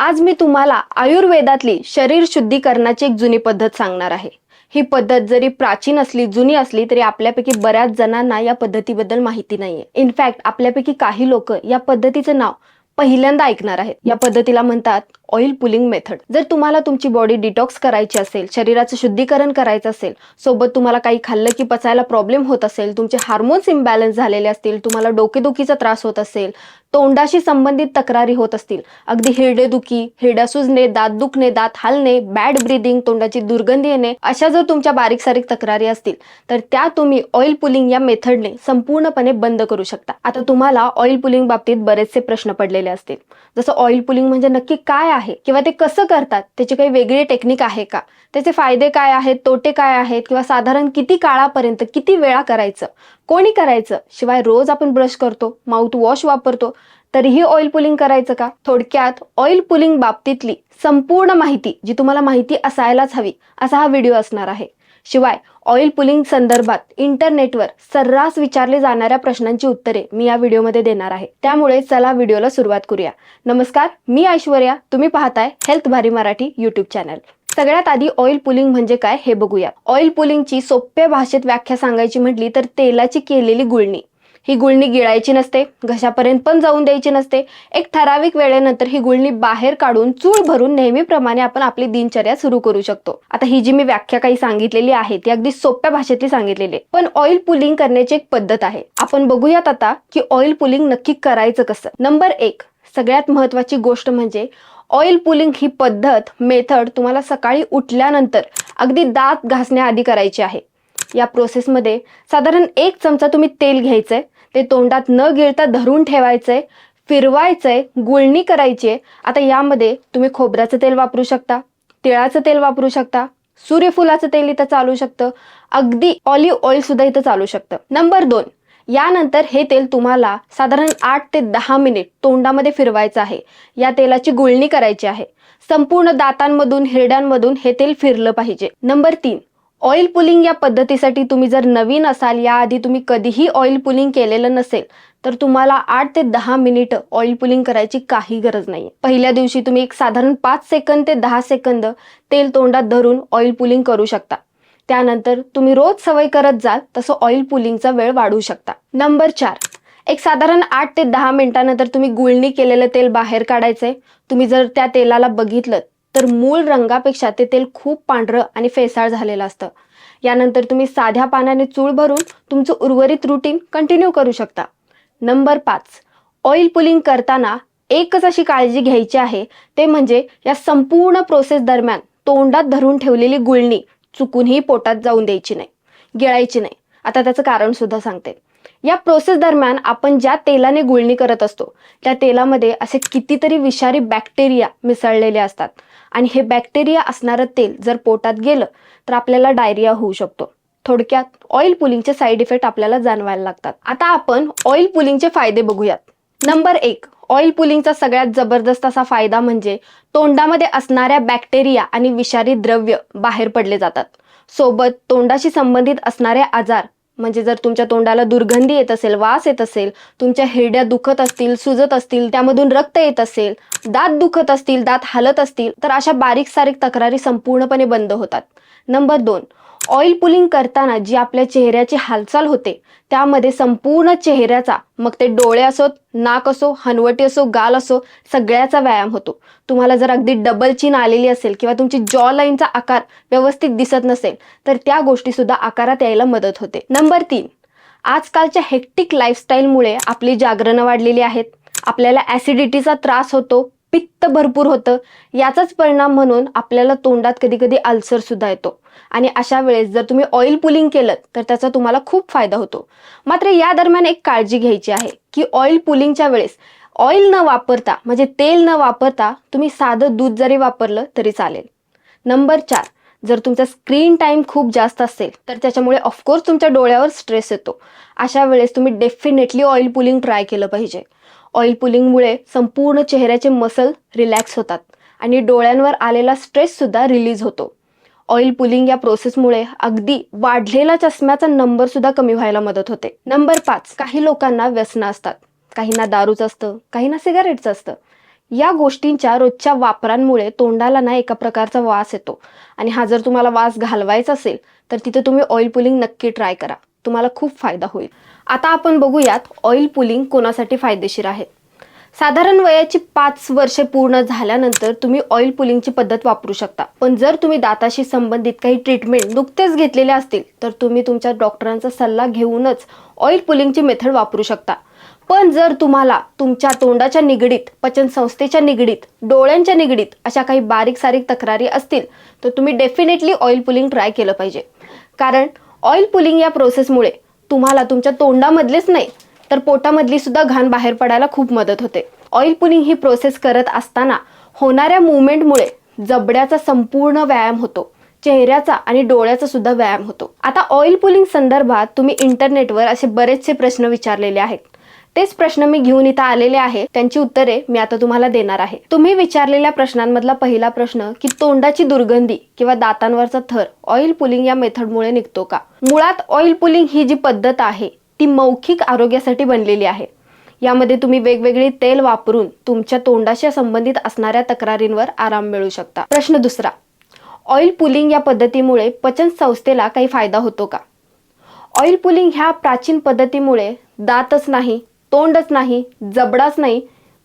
आज मी तुम्हाला आयुर्वेदातली शरीर शुद्धीकरणाची एक जुनी पद्धत सांगणार आहे. ही पद्धत जरी प्राचीन असली जुनी असली तरी आपल्यापैकी बऱ्याच जणांना या पद्धतीबद्दल माहिती नाहीये. इनफॅक्ट आपल्यापैकी काही लोक या पद्धतीचं नाव पहिल्यांदा ऐकणार आहेत. या पद्धतीला म्हणतात ऑइल पुलिंग मेथड जर तुम्हाला तुमची बॉडी डिटॉक्स करायची असेल शरीराचं शुद्धीकरण करायचं असेल सोबत तुम्हाला काही खाल्लं की पचायला प्रॉब्लेम होत असेल तुमचे हार्मोन्स इम्बॅलन्स झालेले असतील तुम्हाला डोकेदुखीचा त्रास होत असेल तोंडाशी संबंधित तक्रारी होत असतील. अगदी हिरडेदुखी हिरड्या सुजणे दात दुखणे दात हालणे बॅड ब्रिदिंग तोंडाची दुर्गंधी येणे अशा जर तुमच्या बारीक सारीक तक्रारी असतील तर त्या तुम्ही ऑइल पुलिंग या मेथडने संपूर्णपणे बंद करू शकता. आता तुम्हाला ऑइल पुलिंग बाबतीत बरेचसे प्रश्न पडलेले असतील. जसं ऑइल पुलिंग म्हणजे नक्की काय आहे? किंवा ते कसं करतात? त्याची काही वेगळी टेक्निक आहे का? त्याचे फायदे काय आहेत? तोटे काय आहेत? किंवा साधारण किती काळापर्यंत किती वेळा करायचं? कोणी करायचं? शिवाय रोज आपण ब्रश करतो माउथ वॉश वापरतो. तरीही ऑइल पुलिंग करायचं का? थोडक्यात ऑइल पुलिंग बाबतीतली संपूर्ण माहिती जी तुम्हाला माहिती असायलाच हवी असा हा व्हिडिओ असणार आहे. शिवाय ऑइल पुलिंग संदर्भात इंटरनेटवर सर्रास विचारले जाणाऱ्या प्रश्नांची उत्तरे मी या व्हिडिओमध्ये देणार आहे. त्यामुळे चला व्हिडिओला सुरुवात करूया. नमस्कार मी ऐश्वर्या तुम्ही पाहताय हेल्थ भारी मराठी युट्यूब चॅनल सगळ्यात आधी ऑइल पुलिंग म्हणजे काय हे बघूया ऑइल पुलिंगची सोप्या भाषेत व्याख्या सांगायची म्हटली तर तेलाची केलेली गुळणी. ही गुळणी गिळायची नसते घशापर्यंत पण जाऊन द्यायची नसते. एक ठराविक वेळेनंतर ही गुळणी बाहेर काढून चूळ भरून नेहमीप्रमाणे आपण आपली दिनचर्या सुरू करू शकतो. आता ही जी मी व्याख्या काही सांगितलेली आहे ती अगदी सोप्या भाषेतली सांगितलेली आहे. पण ऑइल पुलिंग करण्याची एक पद्धत आहे. आपण बघूयात आता की ऑइल पुलिंग नक्की करायचं कसं. नंबर एक सगळ्यात महत्वाची गोष्ट म्हणजे ऑइल पुलिंग ही पद्धत मेथड तुम्हाला सकाळी उठल्यानंतर अगदी दात घासण्याआधी करायची आहे. या प्रोसेसमध्ये साधारण एक चमचा तुम्ही तेल घ्यायचंय ते तोंडात न गिळता धरून ठेवायचंय फिरवायचंय गुळणी करायची आहे आता यामध्ये तुम्ही खोबऱ्याचं तेल वापरू शकता तिळाचं तेल वापरू शकता सूर्यफुलाचं तेल इथं चालू शकतं अगदी ऑलिव्ह ऑइल सुद्धा इथं चालू शकतं. नंबर दोन यानंतर हे तेल तुम्हाला साधारण आठ ते दहा मिनिट तोंडामध्ये फिरवायचं आहे. या तेलाची गुळणी करायची आहे. संपूर्ण दातांमधून हिरड्यांमधून हे तेल फिरलं पाहिजे. नंबर तीन ऑइल पुलिंग या पद्धतीसाठी तुम्ही जर नवीन असाल याआधी तुम्ही कधीही ऑइल पुलिंग केलेलं नसेल तर तुम्हाला आठ ते दहा मिनिट ऑइल पुलिंग करायची काही गरज नाही पहिल्या दिवशी तुम्ही एक साधारण पाच सेकंद ते दहा सेकंद तेल तोंडात धरून ऑइल पुलिंग करू शकता. त्यानंतर तुम्ही रोज सवय करत जाल तसं ऑइल पुलिंगचा वेळ वाढवू शकता. नंबर चार. एक साधारण आठ ते दहा मिनिटानंतर तुम्ही गुळणी केलेलं तेल बाहेर काढायचंय. तुम्ही जर त्या तेलाला बघितलं तर मूळ रंगापेक्षा ते तेल खूप पांढरं आणि फेसाळ झालेलं असतं. यानंतर तुम्ही साध्या पाण्याने चूळ भरून तुमचं उर्वरित रुटीन कंटिन्यू करू शकता. नंबर पाच. ऑइल पुलिंग करताना एकच अशी काळजी घ्यायची आहे ते म्हणजे या संपूर्ण प्रोसेस दरम्यान तोंडात धरून ठेवलेली गुळणी चुकूनही पोटात जाऊन द्यायची नाही गिळायची नाही. आता त्याचं कारण सुद्धा सांगते. या प्रोसेस दरम्यान आपण ज्या तेलाने गुळणी करत असतो त्या तेलामध्ये असे कितीतरी विषारी बॅक्टेरिया मिसळलेले असतात. आणि हे बॅक्टेरिया असणारं तेल जर पोटात गेलं तर आपल्याला डायरिया होऊ शकतो. थोडक्यात ऑइल पुलिंगचे साईड इफेक्ट आपल्याला जाणवायला लागतात. आता आपण ऑइल पुलिंगचे फायदे बघूयात. नंबर एक ऑइल पुलिंगचा सगळ्यात जबरदस्त असा फायदा म्हणजे तोंडामध्ये असणाऱ्या बॅक्टेरिया आणि विषारी द्रव्य बाहेर पडले जातात. सोबत तोंडाशी संबंधित असणारे आजार म्हणजे जर तुमच्या तोंडाला दुर्गंधी येत असेल वास येत असेल तुमच्या हिरड्या दुखत असतील सुजत असतील त्यामधून रक्त येत असेल दात दुखत असतील दात हालत असतील तर अशा बारीक सारीक तक्रारी संपूर्णपणे बंद होतात. नंबर दोन ऑइल पुलिंग करताना जी आपल्या चेहऱ्याची हालचाल होते त्यामध्ये संपूर्ण चेहऱ्याचा मग ते डोळे असोत नाक असो हनवटी असो गाल असो सगळ्याचा व्यायाम होतो. तुम्हाला जर अगदी डबल चीन आलेली असेल किंवा तुमची जॉ लाईनचा आकार व्यवस्थित दिसत नसेल तर त्या गोष्टी सुद्धा आकारात यायला मदत होते. नंबर तीन आजकालच्या हेक्टिक लाईफस्टाईलमुळे आपली जागरणं वाढलेली आहेत. आपल्याला ॲसिडिटीचा त्रास होतो पित्त भरपूर होतं. याचाच परिणाम म्हणून आपल्याला तोंडात कधी कधी अल्सर सुद्धा येतो. आणि अशा वेळेस जर तुम्ही ऑइल पुलिंग केलं तर त्याचा तुम्हाला खूप फायदा होतो. मात्र या दरम्यान एक काळजी घ्यायची आहे की ऑइल पुलिंगच्या वेळेस ऑइल न वापरता म्हणजे तेल न वापरता तुम्ही साधं दूध जरी वापरलं तरी चालेल. नंबर चार जर तुमचा स्क्रीन टाईम खूप जास्त असेल तर त्याच्यामुळे ऑफकोर्स तुमच्या डोळ्यावर स्ट्रेस येतो. अशा वेळेस तुम्ही डेफिनेटली ऑइल पुलिंग ट्राय केलं पाहिजे. ऑइल पुलिंगमुळे संपूर्ण चेहऱ्याचे मसल रिलॅक्स होतात आणि डोळ्यांवर आलेला स्ट्रेससुद्धा रिलीज होतो. ऑइल पुलिंग या प्रोसेसमुळे अगदी वाढलेला चष्म्याचा नंबर सुद्धा कमी व्हायला मदत होते. नंबर पाच काही लोकांना व्यसनं असतात. काहींना दारूचं असतं काहींना सिगारेटचं असतं. या गोष्टींच्या रोजच्या वापरांमुळे तोंडाला ना एका प्रकारचा वास येतो. आणि हा जर तुम्हाला वास घालवायचा असेल तर तिथे तुम्ही ऑइल पुलिंग नक्की ट्राय करा. तुम्हाला खूप फायदा होईल. आता आपण बघूयात ऑइल पुलिंग कोणासाठी फायदेशीर आहे. साधारण वयाची पाच वर्षे पूर्ण झाल्यानंतर तुम्ही ऑइल पुलिंगची पद्धत वापरू शकता. पण जर तुम्ही दाताशी संबंधित काही ट्रीटमेंट नुकतेच घेतलेले असतील तर तुम्ही तुमच्या डॉक्टरांचा सल्ला घेऊनच ऑइल पुलिंगची मेथड वापरू शकता. पण जर तुम्हाला तुमच्या तोंडाच्या निगडीत पचनसंस्थेच्या निगडीत डोळ्यांच्या निगडीत अशा काही बारीक सारीक तक्रारी असतील तर तुम्ही डेफिनेटली ऑइल पुलिंग ट्राय केलं पाहिजे. कारण ऑइल पुलिंग या प्रोसेसमुळे तुम्हाला तुमच्या तोंडामधलेच नाही तर पोटामधली सुद्धा घाण बाहेर पडायला खूप मदत होते. ऑइल पुलिंग ही प्रोसेस करत असताना होणाऱ्या मुवमेंटमुळे जबड्याचा संपूर्ण व्यायाम होतो चेहऱ्याचा आणि डोळ्याचा सुद्धा व्यायाम होतो. आता ऑइल पुलिंग संदर्भात तुम्ही इंटरनेटवर असे बरेचसे प्रश्न विचारलेले आहेत. तेच प्रश्न मी घेऊन इथं आलेले आहे. त्यांची उत्तरे मी आता तुम्हाला देणार आहे. तुम्ही विचारलेल्या प्रश्नांमधला पहिला प्रश्न की तोंडाची दुर्गंधी किंवा दातांवरचा थर ऑइल पुलिंग या मेथडमुळे निघतो का? मुळात ऑइल पुलिंग ही जी पद्धत आहे ती मौखिक आरोग्यासाठी बनलेली आहे. यामध्ये तुम्ही वेगवेगळी तेल वापरून तुमच्या तोंडाशी संबंधित असणाऱ्या तक्रारींवर आराम मिळू शकता. प्रश्न दुसरा ऑइल पुलिंग या पद्धतीमुळे पचन संस्थेला काही फायदा होतो का? ऑइल पुलिंग ह्या प्राचीन पद्धतीमुळे दातच नाही तोंडच नाही जबडाच नाही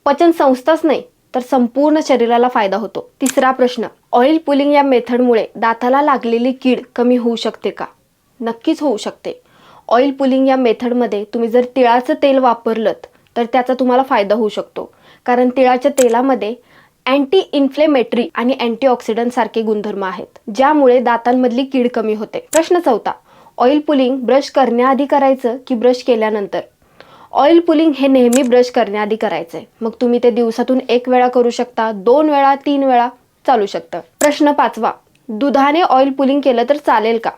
पचन संस्थाच नाही तर संपूर्ण शरीराला फायदा होतो. तिसरा प्रश्न ऑइल पुलिंग या मेथडमुळे दाताला लागलेली कीड कमी होऊ शकते का? नक्कीच होऊ शकते. ऑइल पुलिंग या मेथडमध्ये तुम्ही जर तिळाचं तेल वापरलं तर त्याचा तुम्हाला फायदा होऊ शकतो. कारण तिळाच्या तेलामध्ये अँटी इन्फ्लेमेटरी आणि अँटीऑक्सिडंट सारखे गुणधर्म आहेत ज्यामुळे दातांमधली कीड कमी होते. प्रश्न चौथा ऑइल पुलिंग ब्रश करण्याआधी करायचं की ब्रश केल्यानंतर? ऑइल पुलिंग हे नेहमी ब्रश करण्याआधी करायचंय. मग तुम्ही ते दिवसातून एक वेळा करू शकता दोन वेळा तीन वेळा चालू शकतं. प्रश्न पाचवा. दुधाने ऑइल पुलिंग केलं तर चालेल का?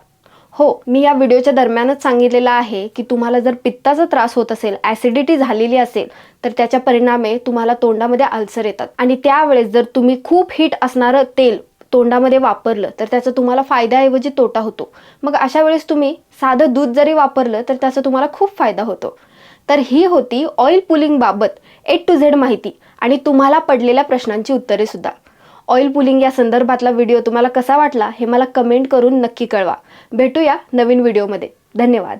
हो मी या व्हिडिओच्या दरम्यानच सांगितलेलं आहे की तुम्हाला जर पित्ताचा त्रास होत असेल ॲसिडिटी झालेली असेल तर त्याच्या परिणामे तुम्हाला तोंडामध्ये अल्सर येतात. आणि त्यावेळेस जर तुम्ही खूप हीट असणारं तेल तोंडामध्ये वापरलं तर त्याचा तुम्हाला फायद्याऐवजी तोटा होतो. मग अशा वेळेस तुम्ही साधं दूध जरी वापरलं तर त्याचा तुम्हाला खूप फायदा होतो. तर ही होती ऑइल पुलिंग बाबत ए टू झेड माहिती आणि तुम्हाला पडलेल्या प्रश्नांची उत्तरे सुद्धा. ऑइल पुलिंग या संदर्भातला व्हिडिओ तुम्हाला कसा वाटला हे मला कमेंट करून नक्की कळवा. भेटूया नवीन व्हिडिओमध्ये धन्यवाद.